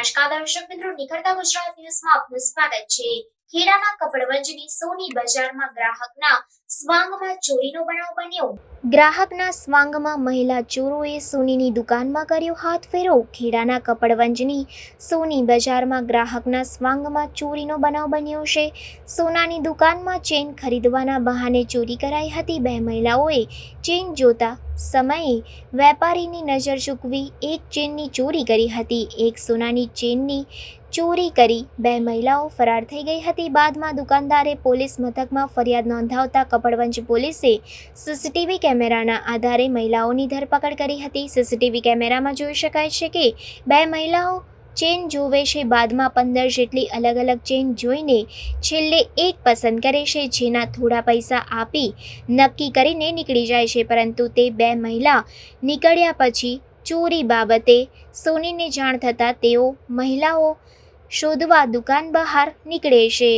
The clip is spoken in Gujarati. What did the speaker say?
દર્શક મિત્રો નિખરતા ગુજરાત ન્યૂઝમાં આપનું સ્વાગત છે. ખેડાના કપડવંજની સોની બજારમાં ગ્રાહકના સ્વાંગમાં ચોરીનો બનાવ બન્યો. ગ્રાહકના સ્વાંગમાં મહિલા ચોરોએ સોનીની દુકાનમાં કર્યો હાથ ફેરો. ખેડાના કપડવંજની સોની બજારમાં ગ્રાહકના સ્વાંગમાં ચોરીનો બનાવ બન્યો છે. સોનાની દુકાનમાં ચેન ખરીદવાના બહાને ચોરી કરાઈ હતી. બે મહિલાઓએ ચેન જોતા સમયે વેપારીની નજર ચૂકવી એક ચેનની ચોરી કરી હતી. એક સોનાની ચેનની ચોરી કરી બે મહિલાઓ ફરાર થઈ ગઈ હતી. બાદમાં દુકાનદારે પોલીસ મથકમાં ફરિયાદ નોંધાવતા કપડવંજ પોલીસે સીસીટીવી કેમેરાના આધારે મહિલાઓની ધરપકડ કરી હતી. સીસીટીવી કેમેરામાં જોઈ શકાય છે કે બે મહિલાઓ ચેન જોવે છે. બાદમાં પંદર જેટલી અલગ અલગ ચેન જોઈને છેલ્લે એક પસંદ કરે છે. જેના થોડા પૈસા આપી નક્કી કરીને નીકળી જાય છે. પરંતુ તે બે મહિલા નીકળ્યા પછી ચોરી બાબતે સોનીને જાણ થતાં તેઓ મહિલાઓ શોધવા દુકાન બહાર નીકળે છે.